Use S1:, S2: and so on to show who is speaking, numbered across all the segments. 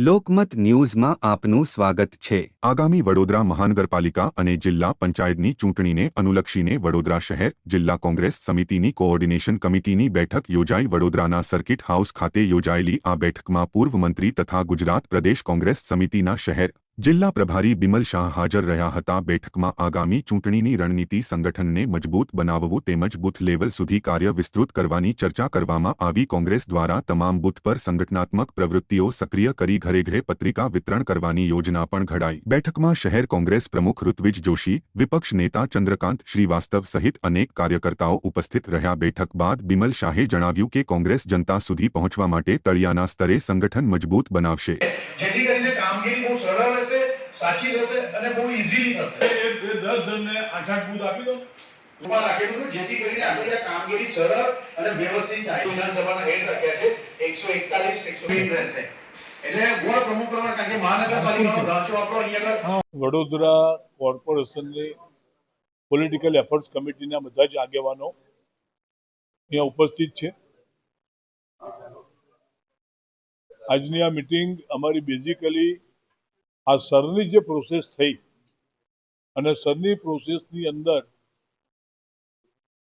S1: લોકમત ન્યૂઝમાં આપનું સ્વાગત છે.
S2: આગામી વડોદરા મહાનગરપાલિકા અને જિલ્લા પંચાયતની ચૂંટણીને અનુલક્ષીને વડોદરા શહેર, જિલ્લા કોંગ્રેસ સમિતિની કોઓર્ડિનેશન કમિટીની બેઠક યોજાઈ વડોદરાના સર્કિટ હાઉસ ખાતે યોજાયેલી આ બેઠકમાં પૂર્વ મંત્રી તથા ગુજરાત પ્રદેશ કોંગ્રેસ સમિતિના શહેર જિલ્લા પ્રભારી બિમલ શાહ હાજર રહ્યા હતા. બેઠકમાં આગામી ચૂંટણીની રણનીતિ સંગઠનને મજબૂત બનાવવું તેમજ બૂથ લેવલ સુધી કાર્ય વિસ્તૃત કરવાની ચર્ચા કરવામાં આવી. કોંગ્રેસ દ્વારા તમામ બૂથ પર સંગઠનાત્મક પ્રવૃત્તિઓ સક્રિય કરી ઘરે ઘરે પત્રિકા વિતરણ કરવાની યોજના પણ ઘડાઈ. બેઠકમાં શહેર કોંગ્રેસ પ્રમુખ ઋત્વિજ જોશી, વિપક્ષ નેતા ચંદ્રકાંત શ્રીવાસ્તવ સહિત અનેક કાર્યકર્તાઓ ઉપસ્થિત રહ્યા. બેઠક બાદ બિમલ શાહે જણાવ્યું કે કોંગ્રેસ જનતા સુધી પહોંચવા માટે તળિયાના સ્તરે સંગઠન મજબૂત બનાવશે.
S3: સાચી થશે અને બહુ ઇઝીલી થશે.
S4: એ એ દસ જણને આઠ આઠ બૂથ આપી દો.
S3: ટૂંકમાં રાખેલું છે જેથી કરીને આપણી આ કામગીરી સરળ અને વ્યવસ્થિત થાય. વિધાનસભાના હેડ રાખ્યા છે. એકસો એકતાલીસ એકસો રહેશે.
S4: વડોદરા કોર્પોરેશનની પોલિટિકલ એફર્ટ્સ કમિટીના બધા જ આગેવાનો અહીંયા ઉપસ્થિત છે. આજની આ મિટિંગ અમારી બેઝિકલી આ સરની જે પ્રોસેસ થઈ અને સરની પ્રોસેસની અંદર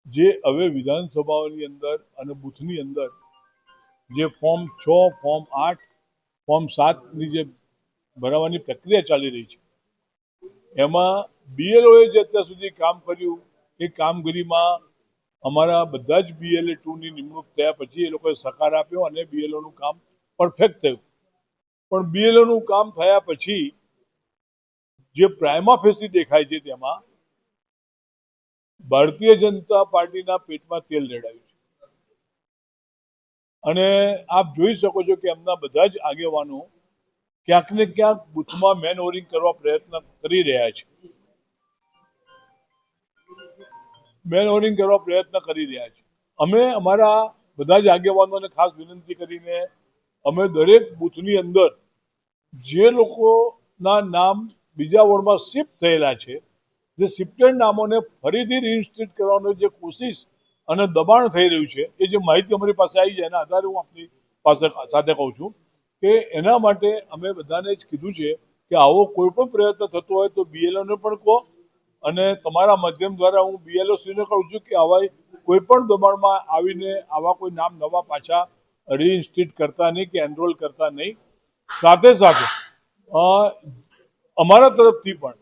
S4: જે હવે વિધાનસભાઓની અંદર અને બુથની અંદર જે ફોર્મ છ ફોર્મ આઠ ફોર્મ સાતની જે ભરાવાની પ્રક્રિયા ચાલી રહી છે, એમાં બીએલઓએ જે અત્યાર સુધી કામ કર્યું, એ કામગીરીમાં અમારા બધા જ બીએલએ ટુની નિમણૂક થયા પછી એ લોકોએ સહકાર આપ્યો અને બીએલઓનું કામ પરફેક્ટ થયું. પણ બીએલઓનું કામ થયા પછી જે પ્રાઇમાફેસી દેખાય છે તેમાં, ભારતીય જનતા પાર્ટીના પેટમાં તેલ રેડાયું છે. અને આપ જોઈ શકો છો કે એમના બધા જ આગેવાનો ક્યાંક ને ક્યાંક બુથમાં મેન ઓરિંગ કરવા પ્રયત્ન કરી રહ્યા છે. મેન ઓરિંગ કરવા પ્રયત્ન કરી રહ્યા છે. અમે અમારા બધા જ આગેવાનોને ખાસ વિનંતી કરીને અમે દરેક બુથની અંદર જે લોકોના નામ બીજા વોર્ડમાં શિફ્ટ થયેલા છે, જે શિફ્ટેડ નામોને ફરીથી રિઇન્સ્ટિટ કરવાનો જે કોશિશ અને દબાણ થઈ રહ્યું છે, એ જે માહિતી અમારી પાસે આવી જાય એના આધારે હું આપની પાસે સાથે કહું છું કે એના માટે અમે બધાને જ કીધું છે કે આવો કોઈ પણ પ્રયત્ન થતો હોય તો બીએલઓને પણ કહો અને તમારા માધ્યમ દ્વારા હું બીએલઓ શ્રીને કહું છું કે આવા કોઈ પણ દબાણમાં આવીને આવા કોઈ નામ નવા પાછા રીઇન્સ્ટેટ કરતા નહીં કે એનરોલ કરતા નહીં. સાથે સાથે અમારા તરફથી પણ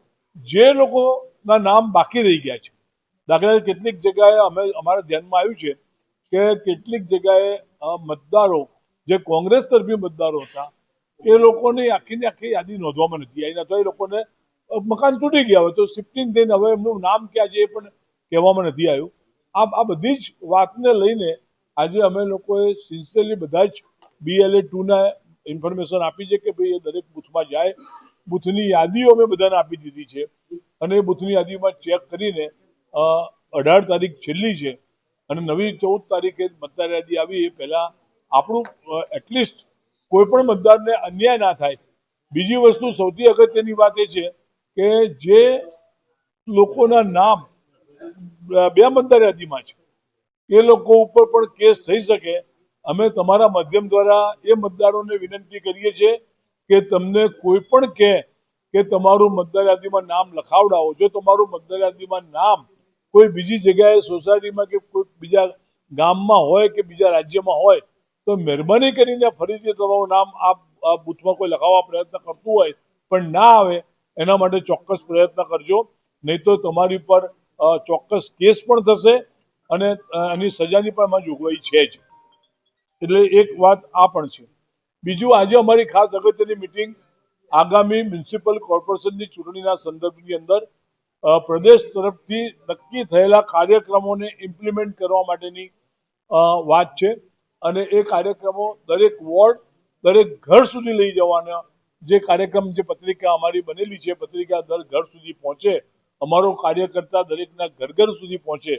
S4: જે લોકોના નામ બાકી રહી ગયા છે, દાખલા કેટલીક જગ્યાએ અમે અમારા ધ્યાનમાં આવ્યું છે કે કેટલીક જગ્યાએ મતદારો, જે કોંગ્રેસ તરફી મતદારો હતા, એ લોકોની આખી ને આખી યાદી નોંધવામાં નથી આવી. અથવા એ લોકોને મકાન તૂટી ગયા હોય તો શિફ્ટિંગ થઈને હવે એમનું નામ ક્યાં છે એ પણ કહેવામાં નથી આવ્યું. આ આ બધી જ વાતને લઈને આજે અમે લોકોએ સિન્સિયરલી બધા જ બીએલએ ટુના ઇન્ફોર્મેશન આપી છે કે ભાઈ એ દરેક બૂથમાં જાય બૂથની યાદીઓ અમે બધાને આપી દીધી છે. અને એ બુથની યાદીમાં ચેક કરીને અઢાર તારીખ છેલ્લી છે અને નવી ચૌદ તારીખે મતદાર યાદી આવી. એ પહેલાં આપણું એટલીસ્ટ કોઈ પણ મતદારને અન્યાય ના થાય. બીજી વસ્તુ સૌથી અગત્યની વાત એ છે કે જે લોકોના નામ બે મતદાર યાદીમાં છે. એ લોકો ઉપર પણ કેસ થઈ શકે. અમે તમારા માધ્યમ દ્વારા એ મતદારોને વિનંતી કરીએ છીએ કે તમને કોઈ પણ કહે કે તમારું મતદાર યાદીમાં નામ લખાવડાવો. જો તમારું મતદાર યાદીમાં નામ કોઈ બીજી જગ્યાએ સોસાયટીમાં કે કોઈ બીજા ગામમાં હોય કે બીજા રાજ્યમાં હોય, તો મહેરબાની કરીને ફરીથી તમારું નામ આ બુથમાં કોઈ લખાવવા પ્રયત્ન કરતું હોય, પણ ના આવે, એના માટે ચોક્કસ પ્રયત્ન કરજો. નહીં તો તમારી પર ચોક્કસ કેસ પણ થશે અને એની સજાની પણ એમાં જોગવાઈ છે જ. એટલે એક વાત આ પણ છે. બીજું, આજે અમારી ખાસ અગત્યની મિટિંગ આગામી મ્યુનિસિપલ કોર્પોરેશનની ચૂંટણીના સંદર્ભની અંદર પ્રદેશ તરફથી નક્કી થયેલા કાર્યક્રમોને ઇમ્પ્લિમેન્ટ કરવા માટેની વાત છે. અને એ કાર્યક્રમો દરેક વોર્ડ, દરેક ઘર સુધી લઈ જવાના જે કાર્યક્રમ, જે પત્રિકા અમારી બનેલી છે, પત્રિકા દર ઘર સુધી પહોંચે, અમારો કાર્યકર્તા દરેકના ઘર ઘર સુધી પહોંચે.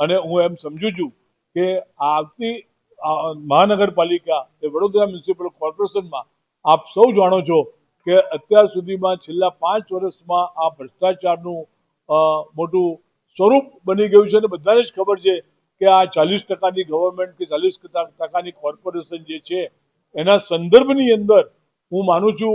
S4: અને હું એમ સમજુ છું કે આવતી મહાનગરપાલિકા એ વડોદરા મ્યુનિસિપલ કોર્પોરેશનમાં આપ સૌ જાણો છો કે અત્યાર સુધીમાં છેલ્લા પાંચ વર્ષમાં આ ભ્રષ્ટાચારનું મોટું સ્વરૂપ બની ગયું છે અને બધાને જ ખબર છે કે આ ચાલીસ ટકાની ગવર્મેન્ટ કે ચાલીસ ટકાની કોર્પોરેશન જે છે, એના સંદર્ભની અંદર હું માનું છું